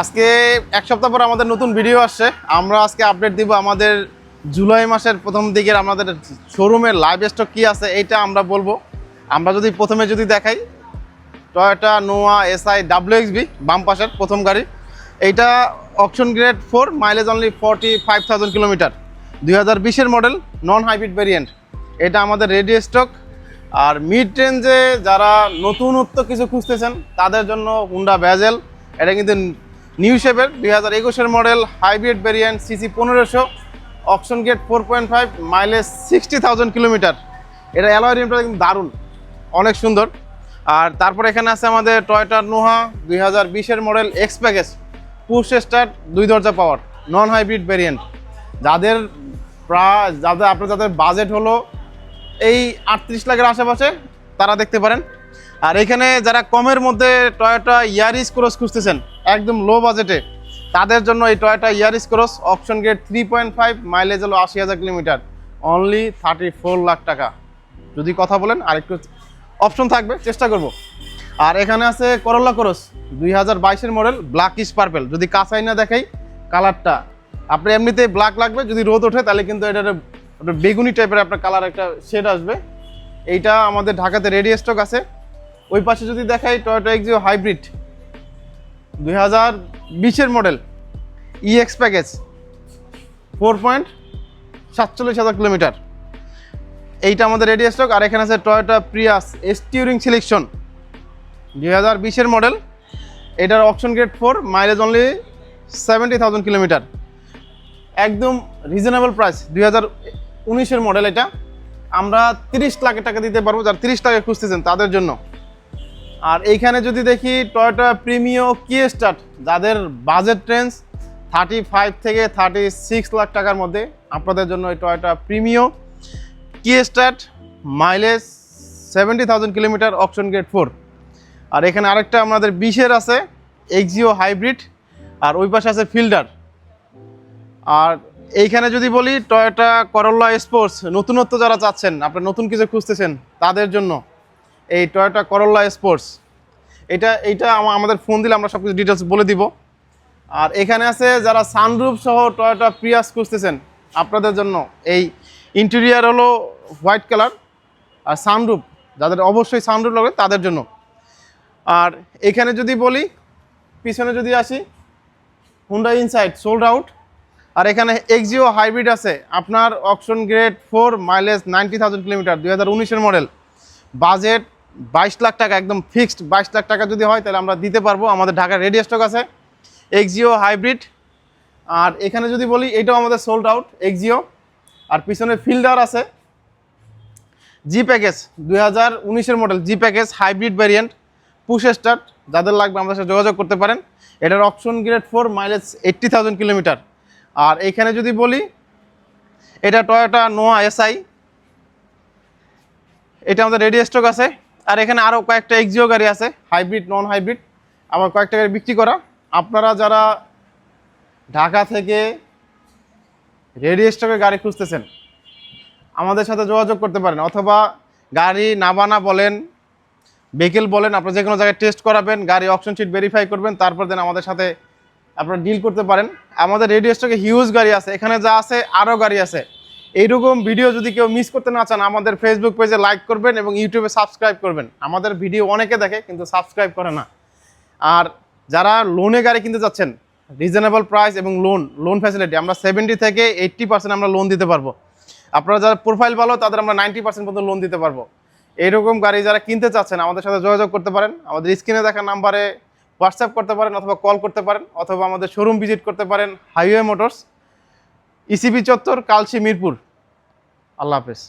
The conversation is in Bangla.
আজকে এক সপ্তাহ পর আমাদের নতুন ভিডিও আসছে। আমরা আজকে আপডেট দিব আমাদের জুলাই মাসের প্রথম দিকের আমাদের শোরুমের লাইভ স্টক কী আছে, এইটা আমরা বলব। আমরা যদি প্রথমে যদি দেখাই Toyota Noah SI W XB বাম পাশের প্রথম গাড়ি। এইটা option grade four mileage only forty five thousand kilometre দুই হাজার বিশের মডেল নন হাইব্রিড ভেরিয়েন্ট এটা আমাদের রেডি স্টক আর মিড রেঞ্জে যারা নতুনত্ব কিছু খুঁজতেছেন, তাদের জন্য হুন্ডা ব্যাজেল এটা কিন্তু নিউ শেপের দুই হাজার একুশের মডেল হাইব্রিড ভেরিয়েন্ট সিসি পনেরোশো option grade four point five mileage sixty thousand kilometre এটা অ্যালয় রিমটা কিন্তু দারুণ, অনেক সুন্দর। আর তারপর এখানে আছে আমাদের টয়টা নোহা দুই হাজার বিশের model X package push start দুই দরজা পাওয়ার নন হাইব্রিড ভেরিয়েন্ট যাদের প্রায়, যাদের, আপনার যাদের বাজেট হলো এই আটত্রিশ লাখের আশেপাশে, তারা দেখতে পারেন। আর এখানে যারা কমের মধ্যে টয়োটা ইয়ারিস ক্রস খুঁজতেছেন একদম লো বাজেটে তাদের জন্য এই Toyota Yaris Cross option grade three point five mileage হলো আশি হাজার kilometre. Only thirty four lakh টাকা। যদি কথা বলেন, আরেকটু অপশন থাকবে, চেষ্টা করব। আর এখানে আছে করল্লা ক্রস দুই হাজার বাইশের মডেল ব্ল্যাক ইস পার্পেল যদি কাঁচাই না দেখাই কালারটা আপনি এমনিতে ব্ল্যাক লাগবে, যদি রোদ ওঠে, তাহলে কিন্তু এটা বেগুনি টাইপের আপনার কালার একটা শেড আসবে। এইটা আমাদের ঢাকাতে রেডি স্টক আছে। ওই পাশে যদি দেখাই টয়োটা এক্সিও হাইব্রিড দুই হাজার বিশের model EX package four point সাতচল্লিশ হাজার কিলোমিটার। এইটা আমাদের রেডি স্টক আর এখানে আছে টয়োটা প্রিয়াস স্টিউরিং সিলেকশন দুই হাজার বিশের মডেল। এটার option grade four mileage only seventy thousand kilometre একদম রিজনেবল প্রাইস দুই হাজার উনিশের মডেল এটা। আমরা তিরিশ লাখ টাকা দিতে পারব, যারা তিরিশ টাকা খুঁজতেছেন তাদের জন্য। আর এইখানে যদি দেখি টয়োটা প্রিমিও কি স্টার্ট যাদের বাজেট ট্রেন্স থার্টি ফাইভ থেকে থার্টি সিক্স লাখ টাকার মধ্যে, আপনাদের জন্য এই Toyota Premio key start mileage seventy thousand kilometre option grade four আর এখানে আরেকটা আমাদের বিশের আছে এক্সিও হাইব্রিড আর ওই পাশে আছে ফিল্ডার আর এইখানে যদি বলি টয়োটা করল্লা স্পোর্টস নতুনত্ব যারা চাচ্ছেন, আপনার নতুন কিছু খুঁজতেছেন, তাদের জন্য এই টয়োটা করল্লা স্পোর্টস এটা, এইটা আমাদের ফোন দিলে আমরা সব কিছু ডিটেলস বলে দিব। আর এখানে আছে যারা সানরুফ সহ টয়োটা প্রিয়াস খুঁজতেছেন, আপনাদের জন্য। এই ইন্টেরিয়ার হলো হোয়াইট কালার আর সানরুফ যাদের অবশ্যই সানরুফ লাগবে তাদের জন্য। আর এখানে যদি বলি, পিছনে যদি আসি হুন্ডা ইনসাইড সোল্ড আউট আর এখানে এক্সিও হাইব্রিড আছে। আপনার option grade four mileage ninety thousand kilometre দুই হাজার উনিশের মডেল বাজেট বাইশ লাখ টাকা, একদম ফিক্সড বাইশ লাখ টাকা যদি হয়, তাহলে আমরা দিতে পারব। আমাদের ঢাকার রেডি স্টক আছে এক্সিও হাইব্রিড আর এখানে যদি বলি, এটাও আমাদের সোল্ড আউট এক্সিও আর পিছনে ফিল্ডার আছে জি প্যাকেজ দুই হাজার উনিশের model G package hybrid variant push start যাদের লাগবে আমাদের সাথে যোগাযোগ করতে পারেন। এটার option grade four mileage eighty thousand kilometre আর এখানে যদি বলি, এটা টয়োটা নোয়া এসআই এটা আমাদের রেডি স্টক আছে। আর এখানে আরও কয়েকটা এক্সিও গাড়ি আছে হাইব্রিড নন হাইব্রিড আবার কয়েকটা গাড়ি বিক্রি করা। আপনারা যারা ঢাকা থেকে রেডি স্টকের গাড়ি খুঁজতেছেন, আমাদের সাথে যোগাযোগ করতে পারেন। অথবা গাড়ি নাবানা বলেন ভেহিকেল বলেন, আপনারা যে কোনো জায়গায় টেস্ট করাবেন, গাড়ি অপশন শিট ভেরিফাই করবেন, তারপর দেন আমাদের সাথে আপনারা ডিল করতে পারেন। আমাদের রেডিও স্টকে হিউজ গাড়ি আছে। এখানে যা আছে আরও গাড়ি আছে। এইরকম ভিডিও যদি কেউ মিস করতে না চান, আমাদের ফেসবুক পেজে লাইক করবেন এবং ইউটিউবে সাবস্ক্রাইব করবেন। আমাদের ভিডিও অনেকে দেখে, কিন্তু সাবস্ক্রাইব করে না। আর যারা লোনে গাড়ি কিনতে যাচ্ছেন রিজনেবল প্রাইস এবং লোন লোন ফ্যাসিলিটি আমরা সেভেন্টি থেকে এইট্টি পার্সেন্ট আমরা লোন দিতে পারব। আপনারা যারা প্রোফাইল ভালো, তাদের আমরা নাইনটি পার্সেন্ট পর্যন্ত লোন দিতে পারব। এইরকম গাড়ি যারা কিনতে চাচ্ছেন, আমাদের সাথে যোগাযোগ করতে পারেন। আমাদের স্ক্রিনে দেখা নাম্বারে হোয়াটসঅ্যাপ করতে পারেন অথবা কল করতে পারেন, অথবা আমাদের শোরুম ভিজিট করতে পারেন হাইওয়ে মোটরস ইসিবি চত্বর কালশি মিরপুর। আল্লাহ হাফেজ।